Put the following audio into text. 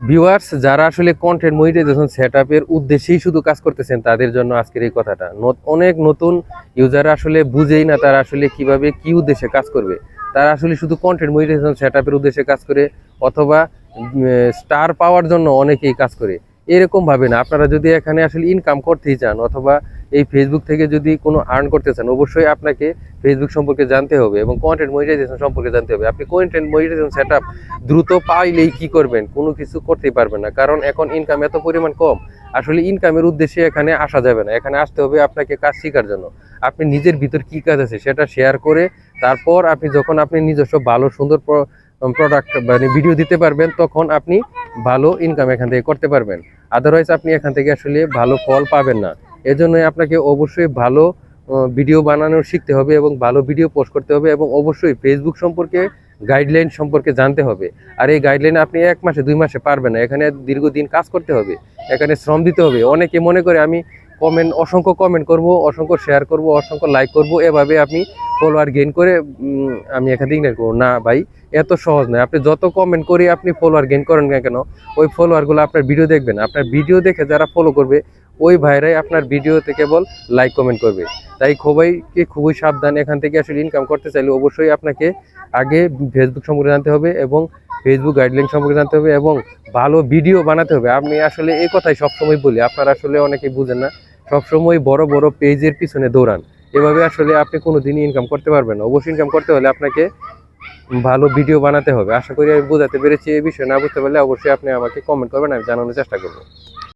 Viewers যারা আসলে content monetization set আপের উদ্দেশ্যেই শুধু কাজ করতেছেন, তাদের জন্য আজকের এই কথাটা। অনেক নতুন ইউজাররা আসলে বুঝেই না তারা আসলে কীভাবে কি উদ্দেশ্যে কাজ করবে। তারা আসলে শুধু কন্টেন্ট মনিটাইজেশন সেট আপের উদ্দেশ্যে কাজ করে, অথবা স্টার পাওয়ার জন্য অনেকেই কাজ করে। এরকম ভাবে না। আপনারা যদি এখানে আসলে ইনকাম করতেই চান, অথবা এই ফেসবুক থেকে যদি কোনো আর্ন করতে চান, অবশ্যই আপনাকে ফেসবুক সম্পর্কে জানতে হবে এবং কন্টেন্ট মনিটাইজেশন সম্পর্কে জানতে হবে। আপনি কন্টেন্ট মনিটাইজেশন সেট দ্রুত পাইলেই কি করবেন? কোনো কিছু করতেই পারবেন না। কারণ এখন ইনকাম এত পরিমাণ কম। আসলে ইনকামের উদ্দেশ্যে এখানে আসা যাবে না। এখানে আসতে হবে আপনাকে কাজ শেখার জন্য। আপনি নিজের ভিতর কি কাজ আছে সেটা শেয়ার করে তারপর আপনি যখন আপনি নিজস্ব ভালো, সুন্দর প্রোডাক্ট মানে ভিডিও দিতে পারবেন, তখন আপনি ভালো ইনকাম এখান থেকে করতে পারবেন। আদারওয়াইজ আপনি এখান থেকে আসলে ভালো ফল পাবেন না। এজন্যই আপনাকে অবশ্যই ভালো ভিডিও বানানো শিখতে হবে এবং ভালো ভিডিও পোস্ট করতে হবে এবং অবশ্যই ফেসবুক সম্পর্কে গাইডলাইন সম্পর্কে জানতে হবে। আর এই গাইডলাইন আপনি এক মাসে, দুই মাসে পারবেন না। এখানে দীর্ঘদিন কাজ করতে হবে। এখানে শ্রম দিতে হবে। অনেকে মনে করে আমি কমেন্ট অসংখ্য কমেন্ট করব, অসংখ্য শেয়ার করব, অসংখ্য লাইক করব। এভাবে আপনি ফলোয়ার গেইন করে আমি এখান থেকে করব না ভাই, এত সহজ নয়। আপনি যত কমেন্ট করে, আপনি ফলোয়ার গেইন করেন না কেন, ওই ফলোয়ারগুলো আপনার ভিডিও দেখবেন। আপনার ভিডিও দেখে যারা ফলো করবে, ওই ভাইরাই আপনার ভিডিওতে কেবল লাইক কমেন্ট করবে। তাই খুবই খুবই সাবধান, এখান থেকে আসলে ইনকাম করতে চাইলে অবশ্যই আপনাকে আগে ফেসবুক সম্পর্কে জানতে হবে এবং ফেসবুক গাইডলাইন সম্পর্কে জানতে হবে এবং ভালো ভিডিও বানাতে হবে। আমি আসলে এই কথাই সবসময় বলি, আপনারা আসলে অনেকেই বুঝেন না। সবসময় বড় বড় পেজের পিছনে দৌড়ান। এভাবে আসলে আপনি কোনো দিনই ইনকাম করতে পারবেন না। অবশ্যই ইনকাম করতে হলে আপনাকে ভালো ভিডিও বানাতে হবে। আশা করি আমি বোঝাতে পেরেছি এই বিষয়ে। না বুঝতে পারলে অবশ্যই আপনি আমাকে কমেন্ট করবেন, আমি জানানোর চেষ্টা করব।